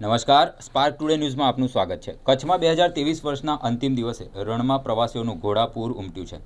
નમસ્કાર spark today ન્યૂઝમાં આપનું સ્વાગત છે. કચ્છમાં બે હજાર ત્રેવીસ વર્ષના અંતિમ દિવસે રણમાં પ્રવાસીઓનું ઘોડાપૂર ઉમટ્યું છે.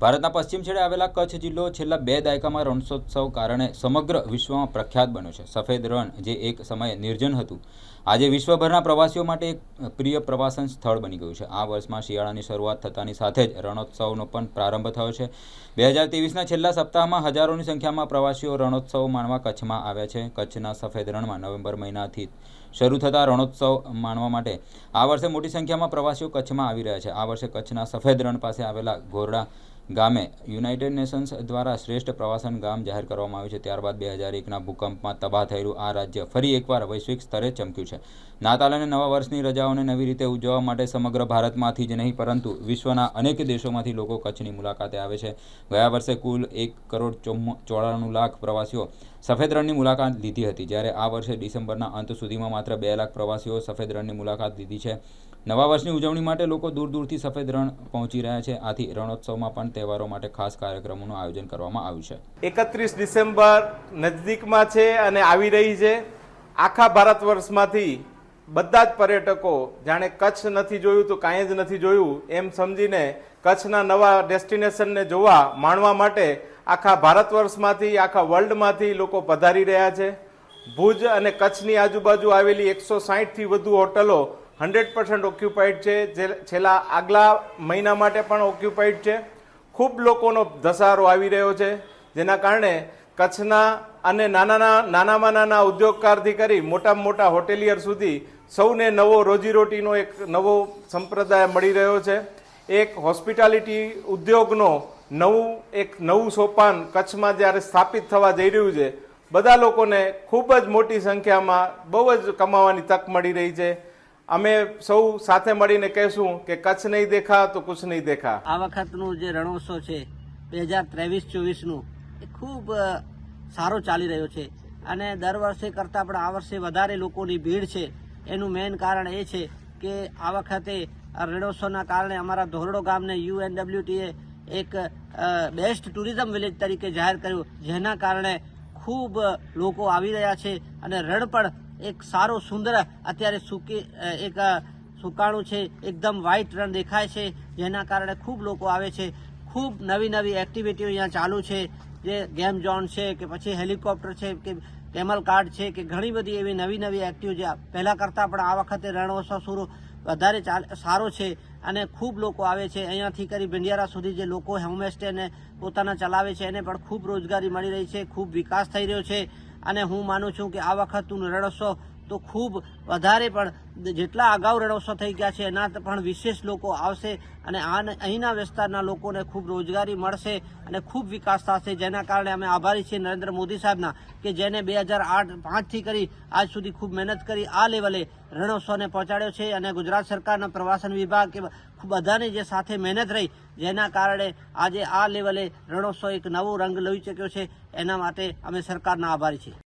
ભારતના પશ્ચિમ છેડે આવેલા કચ્છ જિલ્લો છેલ્લા બે દાયકામાં રણોત્સવ કારણે સમગ્ર વિશ્વમાં પ્રખ્યાત બન્યો છે. સફેદ રણ જે એક સમયે નિર્જન હતું. આજે વિશ્વભરના પ્રવાસીઓ માટે એક પ્રિય પ્રવાસન સ્થળ બની ગયું છે. આ વર્ષમાં શિયાળાની શરૂઆત થતાની સાથે જ રણોત્સવનો પણ પ્રારંભ થયો છે. બે હજાર ત્રેવીસના છેલ્લા સપ્તાહમાં હજારોની સંખ્યામાં પ્રવાસીઓ રણોત્સવ માણવા કચ્છમાં આવ્યા છે. કચ્છના સફેદ રણમાં નવેમ્બર મહિનાથી શરૂ થતા રણોત્સવ માણવા માટે આ વર્ષે મોટી સંખ્યામાં પ્રવાસીઓ કચ્છમાં આવી રહ્યા છે. આ વર્ષે કચ્છના સફેદ રણ પાસે આવેલા ઘોરડા ગામે યુનાઇટેડ નેશન્સ દ્વારા શ્રેષ્ઠ પ્રવાસન ગામ જાહેર કરવામાં આવ્યું છે. ત્યારબાદ બે હજાર એકના ભૂકંપમાં તબાહ થયેલું આ રાજ્ય ફરી એકવાર વૈશ્વિક સ્તરે ચમક્યું છે. નાતાલ અને નવા વર્ષની રજાઓને નવી રીતે ઉજવવા માટે સમગ્ર ભારતમાંથી જ નહીં, પરંતુ વિશ્વના અનેક દેશોમાંથી લોકો કચ્છની મુલાકાતે આવે છે. ગયા વર્ષે કુલ એક કરોડ ચોરાણું લાખ પ્રવાસીઓ સફેદ રણની મુલાકાત લીધી હતી, જ્યારે આ વર્ષે ડિસેમ્બરના અંત સુધીમાં માત્ર બે લાખ પ્રવાસીઓ સફેદ રણની મુલાકાત લીધી છે. નવા વર્ષની ઉજવણી માટે લોકો દૂર દૂરથી સફેદ રણ પહોંચી રહ્યા છે. આથી રણોત્સવમાં પણ તહેવારો માટે ખાસ કાર્યક્રમોનું આયોજન કરવામાં આવ્યું છે. એકત્રીસ ડિસેમ્બર નજદીકમાં છે અને આવી રહી છે. આખા ભારત વર્ષમાંથી બધા જ પર્યટકો જાણે કચ્છ નથી જોયું તો કાંઈ જ નથી જોયું એમ સમજીને કચ્છના નવા ડેસ્ટિનેશનને જોવા માણવા માટે આખા ભારત વર્ષમાંથી, આખા વર્લ્ડમાંથી લોકો પધારી રહ્યા છે. ભુજ અને કચ્છની આજુબાજુ આવેલી એકસો સાહીઠથી વધુ હોટલો હંડ્રેડ પર્સન્ટ ઓક્યુપાઈડ છે. જે છેલ્લા આગલા મહિના માટે પણ ઓક્યુપાઈડ છે. ખૂબ લોકોનો ધસારો આવી રહ્યો છે, જેના કારણે કચ્છના અને નાના નાનામાં નાના ઉદ્યોગકારથી કરી મોટામાં મોટા હોટેલિયર સુધી સૌને નવો રોજીરોટીનો એક નવો સંપ્રદાય મળી રહ્યો છે. એક હોસ્પિટાલિટી ઉદ્યોગનો નવું, એક નવું સોપાન કચ્છમાં જ્યારે સ્થાપિત થવા જઈ રહ્યું છે, બધા લોકોને ખૂબ જ મોટી સંખ્યામાં બહુ જ કમાવાની તક મળી રહી છે. અમે સૌ સાથે મળીને કહેશું કે કચ્છ નહીં દેખા તો કુછ નહીં દેખા. આ વખતનું જે રણોત્સવ છે બે હજાર ત્રેવીસ ચોવીસનું, એ ખૂબ સારો ચાલી રહ્યો છે. અને દર વર્ષે કરતાં પણ આ વર્ષે વધારે લોકોની ભીડ છે. એનું મેઇન કારણ એ છે કે આ વખતે રણોત્સવના કારણે અમારા ધોરડો ગામને યુએનડબ્લ્યુટીએ એક બેસ્ટ ટુરિઝમ વિલેજ તરીકે જાહેર કર્યું, જેના કારણે ખૂબ લોકો આવી રહ્યા છે. અને રણ પણ એક સારો, સુંદર, અત્યારે સૂકી એક સુકાણું છે, એકદમ વ્હાઇટ રણ દેખાય છે, જેના કારણે ખૂબ લોકો આવે છે. ખૂબ નવી નવી એક્ટિવિટીઓ અહીંયા ચાલુ છે. જે ગેમ ઝોન છે કે પછી હેલિકોપ્ટર છે કે કેમલ કાર્ડ છે કે ઘણી બધી એવી નવી નવી એક્ટિવિટી જે પહેલાં કરતાં પણ આ વખતે રણોત્સવ શરૂ વધારે સારો છે અને ખૂબ લોકો આવે છે. અહીંયાથી કરી ભંડિયારા સુધી જે લોકો હોમસ્ટેને પોતાના ચલાવે છે, એને પણ ખૂબ રોજગારી મળી રહી છે, ખૂબ વિકાસ થઈ રહ્યો છે. અને હું માનું છું કે આ વખતનું રણોત્સવ તો ખૂબ વધારે પણ જેટલા અગાઉ રણોત્સવ થઈ ગયા છે, એના પણ વિશેષ લોકો આવશે અને આ અહીંના વિસ્તારના લોકોને ખૂબ રોજગારી મળશે અને ખૂબ વિકાસ થશે. જેના કારણે અમે આભારી છીએ નરેન્દ્ર મોદી સાહેબના કે જેને બે હજાર આઠ પાંચથી કરી આજ સુધી ખૂબ મહેનત કરી આ લેવલે રણોત્સવને પહોંચાડ્યો છે અને ગુજરાત સરકારના પ્રવાસન વિભાગ કે બધાની જે સાથે મહેનત રહી, જેના કારણે આજે આ લેવલે રણોત્સવ એક નવો રંગ લઈ ચૂક્યો છે. એના માટે અમે સરકારના આભારી છીએ.